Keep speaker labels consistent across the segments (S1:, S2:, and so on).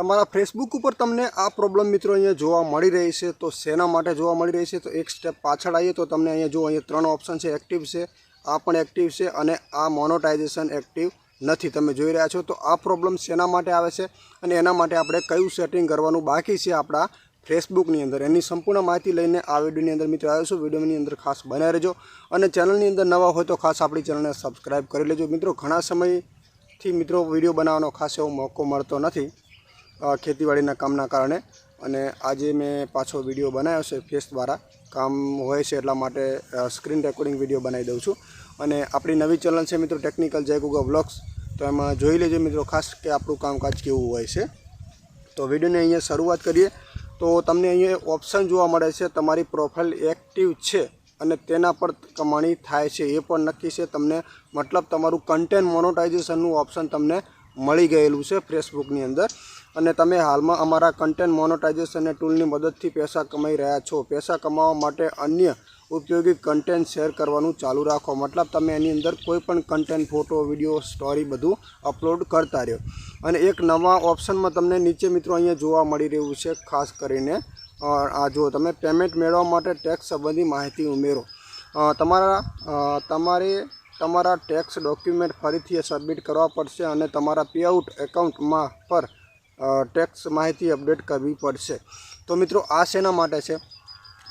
S1: તમારા ફેસબુક ઉપર તમને આ પ્રોબ્લેમ મિત્રો અહીંયા જોવા મળી રહી છે, તો શેના માટે જોવા મળી રહી છે? તો એક સ્ટેપ પાછળ આવીએ તો તમને અહીંયા જો અહીંયા ત્રણ ઓપ્શન છે. એક્ટિવ છે, આ પણ એક્ટિવ છે અને આ મોનોટાઇઝેશન એક્ટિવ નથી. તમે જોઈ રહ્યા છો, તો આ પ્રોબ્લેમ શેના માટે આવે છે અને એના માટે આપણે કયું સેટિંગ કરવાનું બાકી છે આપણા ફેસબુકની અંદર? એની સંપૂર્ણ માહિતી લઈને આ વિડીયોની અંદર મિત્રો આવ્યો છું. વિડીયોની અંદર ખાસ બનાવી રહેજો અને ચેનલની અંદર નવા હોય તો ખાસ આપણી ચેનલને સબસ્ક્રાઈબ કરી લેજો. મિત્રો, ઘણા સમયથી મિત્રો વીડિયો બનાવવાનો ખાસ એવો મોકો મળતો નથી. ખેતીવાડીના કામના કારણે અને આજે મેં પાછો વીડિયો બનાવ્યો છે ફેસ દ્વારા. કામ હોય છે એટલા માટે સ્ક્રીન રેકોર્ડિંગ વીડિયો બનાવી દઉં છું. અને આપણી નવી ચેનલ છે મિત્રો ટેકનિકલ જય ગુગા વ્લોગ્સ તો એમાં જોઈ લેજો મિત્રો ખાસ કે આપણું કામકાજ કેવું હોય છે. તો વિડીયોને અહીંયા શરૂઆત કરીએ. તો તમને અહીંયા ઓપ્શન જોવા મળે છે, તમારી પ્રોફાઇલ એક્ટિવ છે અને તેના પર કમાણી થાય છે, એ પણ નક્કી છે. તમને મતલબ તમારું કન્ટેન્ટ મોનોટાઇઝેશનનું ઓપ્શન તમને મળી ગયેલું છે ફેસબુકની અંદર. અને તમે હાલમાં અમારા કન્ટેન્ટ મોનોટાઇઝેશન ટૂલની મદદથી પૈસા કમાઈ રહ્યા છો. પૈસા કમાવા માટે અન્ય ઉપયોગી કન્ટેન્ટ શેર કરવાનું ચાલુ રાખો. મતલબ તમે એની અંદર કોઈ પણ કન્ટેન્ટ ફોટો વીડિયો સ્ટોરી બધું અપલોડ કરતા રહ્યો. અને એક નવા ઓપ્શનમાં તમને નીચે મિત્રો અહીંયા જોવા મળી રહ્યું છે, ખાસ કરીને આ જુઓ તમે પેમેન્ટ મેળવવા માટે ટેક્સ સંબંધી માહિતી ઉમેરો. તમારા તમારે તમારા ટેક્સ ડોક્યુમેન્ટ ફરીથી સબમિટ કરવા પડશે અને તમારા પેઆઉટ એકાઉન્ટમાં પર ટેક્સ માહિતી અપડેટ કરવી પડશે. તો મિત્રો, આ શેના માટે છે?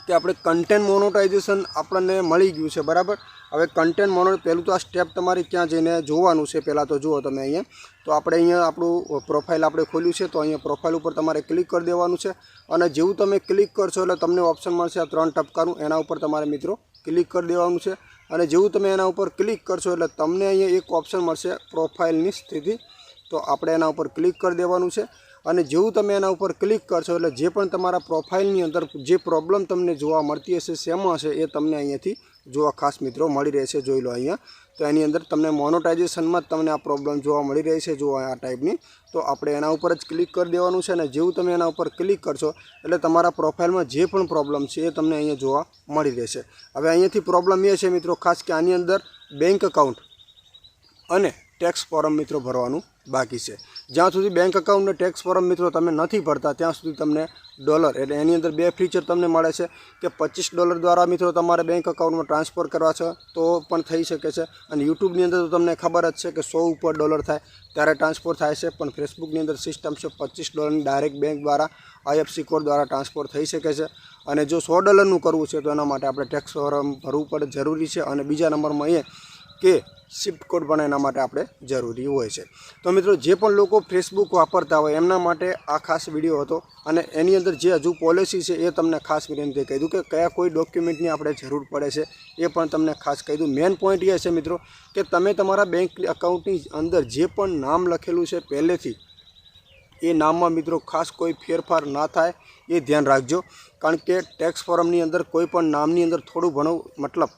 S1: કે આપણે કન્ટેન્ટ મોનોટાઇઝેશન આપણને મળી ગયું છે, બરાબર? હવે કન્ટેન્ટ મોનો પહેલું તો આ સ્ટેપ તમારે ક્યાં જઈને જોવાનું છે, પહેલાં તો જુઓ તમે અહીંયા. તો આપણે અહીંયા આપણું પ્રોફાઇલ આપણે ખોલ્યું છે, તો અહીંયા પ્રોફાઇલ ઉપર તમારે ક્લિક કરી દેવાનું છે. અને જેવું તમે ક્લિક કરશો એટલે તમને ઓપ્શન મળશે આ ત્રણ ટપકાનું. એના ઉપર તમારે મિત્રો ક્લિક કરી દેવાનું છે. અને જેવું તમે એના ઉપર ક્લિક કરશો એટલે તમને અહીંયા એક ઓપ્શન મળશે પ્રોફાઇલની સ્થિતિ. તો આપણે એના ઉપર ક્લિક કરી દેવાનું છે. અને જેવું તમે એના ઉપર ક્લિક કરશો એટલે જે પણ તમારા પ્રોફાઇલની અંદર જે પ્રોબ્લેમ તમને જોવા મળતી હશે, શેમાં હશે, એ તમને અહીંયાથી જોવા ખાસ મિત્રો મળી રહેશે. જોઈ લો અહીંયા. તો એની અંદર તમને મોનોટાઇઝેશનમાં જ તમને આ પ્રોબ્લેમ જોવા મળી રહી છે જો આ ટાઈપની તો આપણે એના ઉપર જ ક્લિક કરી દેવાનું છે અને જેવું તમે એના ઉપર ક્લિક કરશો એટલે તમારા પ્રોફાઇલમાં જે પણ પ્રોબ્લેમ છે, એ તમને અહીંયા જોવા મળી રહેશે. હવે અહીંયાથી પ્રોબ્લેમ એ છે મિત્રો ખાસ કે આની અંદર બેંક એકાઉન્ટ અને ટેક્સ ફોરમ મિત્રો ભરવાનું બાકી છે. જ્યાં સુધી બેંક એકાઉન્ટને ટેક્સ ફોરમ મિત્રો તમે નથી ભરતા, ત્યાં સુધી તમને ડોલર એટલે એની અંદર બે ફીચર તમને મળે છે કે પચીસ ડોલર દ્વારા મિત્રો તમારે બેંક એકાઉન્ટમાં ટ્રાન્સફર કરવા છે, તો પણ થઈ શકે છે. અને યુટ્યુબની અંદર તો તમને ખબર જ છે કે સો ઉપર ડોલર થાય, ત્યારે ટ્રાન્સફર થાય છે. પણ ફેસબુકની અંદર સિસ્ટમ છે પચીસ ડોલરની ડાયરેક્ટ બેંક દ્વારા આઈએફસી કોડ દ્વારા ટ્રાન્સફર થઈ શકે છે. અને જો સો ડોલરનું કરવું છે, તો એના માટે આપણે ટેક્સ ફોરમ ભરવું પડે, જરૂરી છે. અને બીજા નંબરમાં એ કે શિફ્ટ કોડ પણ એના માટે આપણે જરૂરી હોય છે. તો મિત્રો, જે પણ લોકો ફેસબુક વાપરતા હોય, એમના માટે આ ખાસ વીડિયો હતો અને એની અંદર જે હજુ પોલિસી છે એ તમને ખાસ વિનંતી કહી દઉં કે કયા કોઈ ડોક્યુમેન્ટની આપણે જરૂર પડે છે એ પણ તમને ખાસ કહી દઉં. મેઇન પોઈન્ટ એ છે મિત્રો કે તમે તમારા બેંક એકાઉન્ટની અંદર જે પણ નામ લખેલું છે પહેલેથી, એ નામમાં મિત્રો ખાસ કોઈ ફેરફાર ના થાય એ ધ્યાન રાખજો. કારણ કે ટેક્સ ફોરમની અંદર કોઈ પણ નામની અંદર થોડું ઘણું મતલબ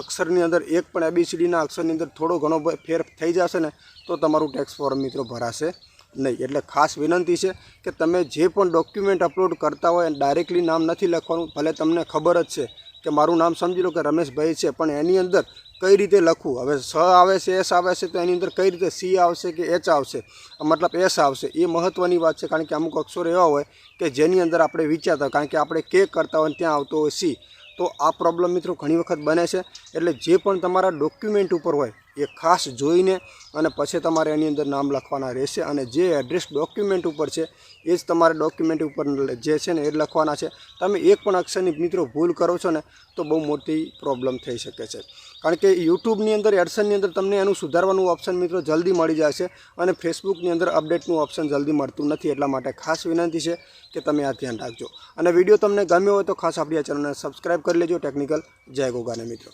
S1: અક્ષરની અંદર એક પણ એબીસીડીના અક્ષરની અંદર થોડો ઘણો ફેર થઈ જશે ને, તો તમારું ટેક્સ ફોર્મ મિત્રો ભરાશે નહીં. એટલે ખાસ વિનંતી છે કે તમે જે પણ ડોક્યુમેન્ટ અપલોડ કરતા હોય ડાયરેક્ટલી નામ નથી લખવાનું, ભલે તમને ખબર જ છે કે મારું નામ સમજી લો કે રમેશભાઈ છે, પણ એની અંદર કઈ રીતે લખવું? હવે સ આવે છે, એસ આવે છે, તો એની અંદર કઈ રીતે સી આવશે કે એચ આવશે? મતલબ એસ આવશે. એ મહત્ત્વની વાત છે, કારણ કે અમુક અક્ષરો એવા હોય કે જેની અંદર આપણે વિચારતા કારણ કે આપણે કે કરતા હોય ત્યાં આવતો હોય સી. તો આ પ્રોબ્લેમ મિત્રો ઘણી વખત બને છે. એટલે જે પણ તમારા ડોક્યુમેન્ટ ઉપર હોય એ ખાસ જોઈને અને પછી તમારે એની અંદર નામ લખવાના રહેશે અને જે એડ્રેસ ડોક્યુમેન્ટ ઉપર છે, એ જ તમારે ડોક્યુમેન્ટ ઉપર જે છે ને એ લખવાના છે. તમે એક પણ અક્ષરની મિત્રો ભૂલ કરો છો ને, તો બહુ મોટી પ્રોબ્લેમ થઈ શકે છે. કારણ કે યુટ્યુબની અંદર, એડસનની અંદર તમને એનું સુધારવાનું ઓપ્શન મિત્રો જલ્દી મળી છે અને ફેસબુકની અંદર અપડેટનું ઓપ્શન જલ્દી મળતું નથી. એટલા માટે ખાસ વિનંતી છે કે તમે આ ધ્યાન રાખજો. અને વીડિયો તમને ગમ્યો હોય તો ખાસ આપણી આ ચેનલને સબસ્ક્રાઈબ કરી લેજો. ટેકનિકલ જય ગોગાને મિત્રો.